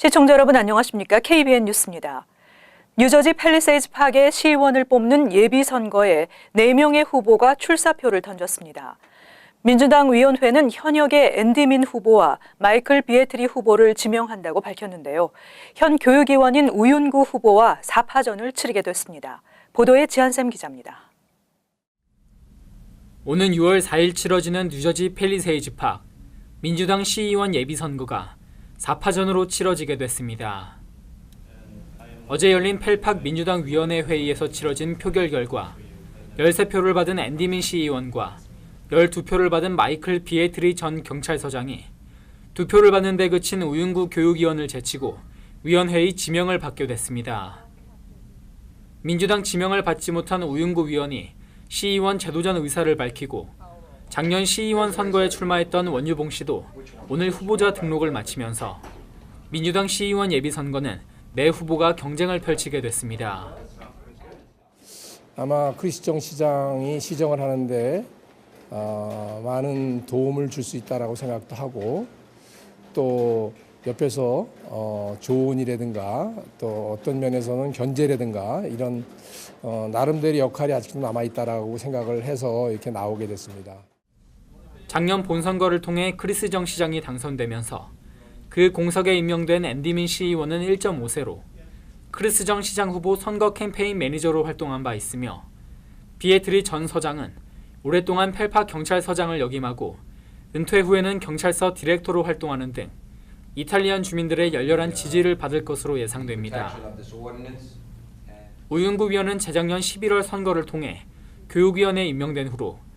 시청자 여러분 안녕하십니까? KBN 뉴스입니다. 뉴저지 팰리세이즈 파크의 시의원을 뽑는 예비 선거에 4명의 후보가 출사표를 던졌습니다. 민주당 위원회는 현역의 앤디민 후보와 마이클 비에트리 후보를 지명한다고 밝혔는데요. 현 교육위원인 우윤구 후보와 4파전을 치르게 됐습니다. 보도에 지한샘 기자입니다. 오는 6월 4일 치러지는 뉴저지 팰리세이즈 파크 민주당 시의원 예비선거가 4파전으로 치러지게 됐습니다. 어제 열린 펠팍 민주당 위원회 회의에서 치러진 표결 결과 13표를 받은 앤디민 시의원과 12표를 받은 마이클 비에트리 전 경찰서장이 2표를 받는 데 그친 우윤구 교육위원을 제치고 위원회의 지명을 받게 됐습니다. 민주당 지명을 받지 못한 우윤구 위원이 시의원 제도전 의사를 밝히고 작년 시의원 선거에 출마했던 원유봉 씨도 오늘 후보자 등록을 마치면서 민주당 시의원 예비선거는 네 후보가 경쟁을 펼치게 됐습니다. 아마 크리스정 시장이 시정을 하는데 어, 많은 도움을 줄 수 있다라고 생각도 하고 또 옆에서 어, 조언이라든가 또 어떤 면에서는 견제라든가 이런 어, 나름대로 역할이 아직도 남아 있다라고 생각을 해서 이렇게 나오게 됐습니다. 작년 본선거를 통해 크리스 정 시장이 당선되면서 그 공석에 임명된 앤디민 시의원은 1.5세로 크리스 정 시장 후보 선거 캠페인 매니저로 활동한 바 있으며 비에트리 전 서장은 오랫동안 펠파 경찰서장을 역임하고 은퇴 후에는 경찰서 디렉터로 활동하는 등 이탈리안 주민들의 열렬한 지지를 받을 것으로 예상됩니다. 우윤구 위원은 재작년 11월 선거를 통해 교육위원회에 임명된 후로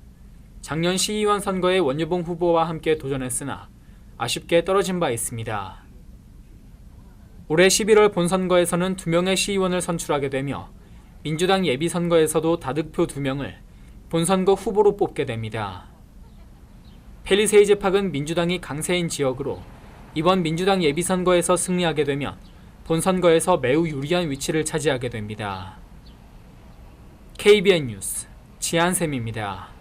작년 시의원 선거에 원유봉 후보와 함께 도전했으나 아쉽게 떨어진 바 있습니다. 올해 11월 본선거에서는 두 명의 시의원을 선출하게 되며 민주당 예비선거에서도 다득표 두 명을 본선거 후보로 뽑게 됩니다. 펠리세이즈 팍은 민주당이 강세인 지역으로 이번 민주당 예비선거에서 승리하게 되면 본선거에서 매우 유리한 위치를 차지하게 됩니다. KBN 뉴스 지한샘입니다.